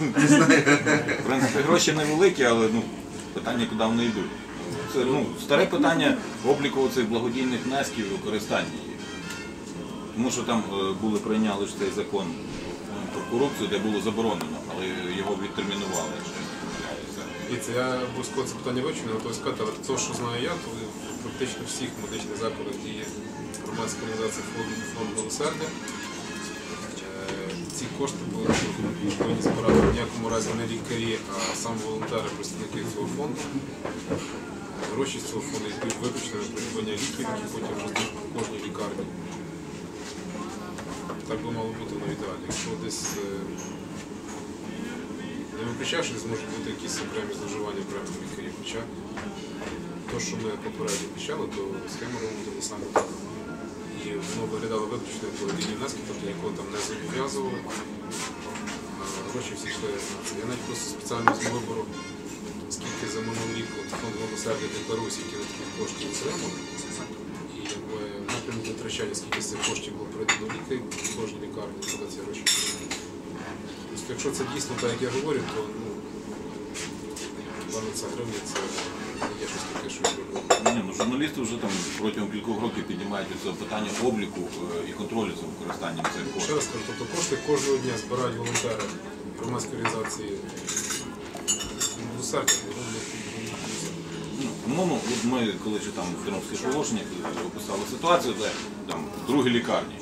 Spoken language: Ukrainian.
В принципі, гроші невеликі, але ну, питання, куди вони йдуть. Це ну, старе питання обліку цих благодійних внесків і використання їх. Тому що там е, були прийняли ж цей закон е, про корупцію, де було заборонено, але його відтермінували. якщо я не помиляюся. Дивіться, я обов'язково це питання вивчу, але готовий сказати, але те, що знаю я, то практично всіх медичних закладах діє громадська організація фонд, фонд милосердя. Ці кошти були збирати в ніякому разі не лікарі, а сам волонтери, представники цього фонду. Гроші з цього фонду йдуть виключно на придбання ліків, які потім роздуть в кожній лікарні. Так би мало бути на ідеалі. Якщо десь е, не десь можуть бути якісь окремі зловживання окремих лікарів. Хоча те, що ми попередньо почали, то схема робила саме воно виключно благодійні внески, тобто нікого там не зобов'язували. Гроші всі йшли. Я навіть просто спеціально з вибору, скільки за минулий рік от фонд милосердя декларує, скільки він таких коштів отримав. І якби в напрямку витрачання, скільки з цих коштів було придано ліки в кожній лікарні, куди ці гроші. Тобто, якщо це дійсно так, як я говорю, то ну, певно, це гривня, це не є щось таке, що. Ні, ну, журналісти вже там протягом кількох років піднімають це питання обліку е, і контролю за використанням цих Ще коштів. раз кажу, тобто кошти кожного дня збирають волонтери громадської організації милосердя. Ну, Умовно, ми, коли читали в Тернопільських положеннях, е, описали ситуацію, де там в другій лікарні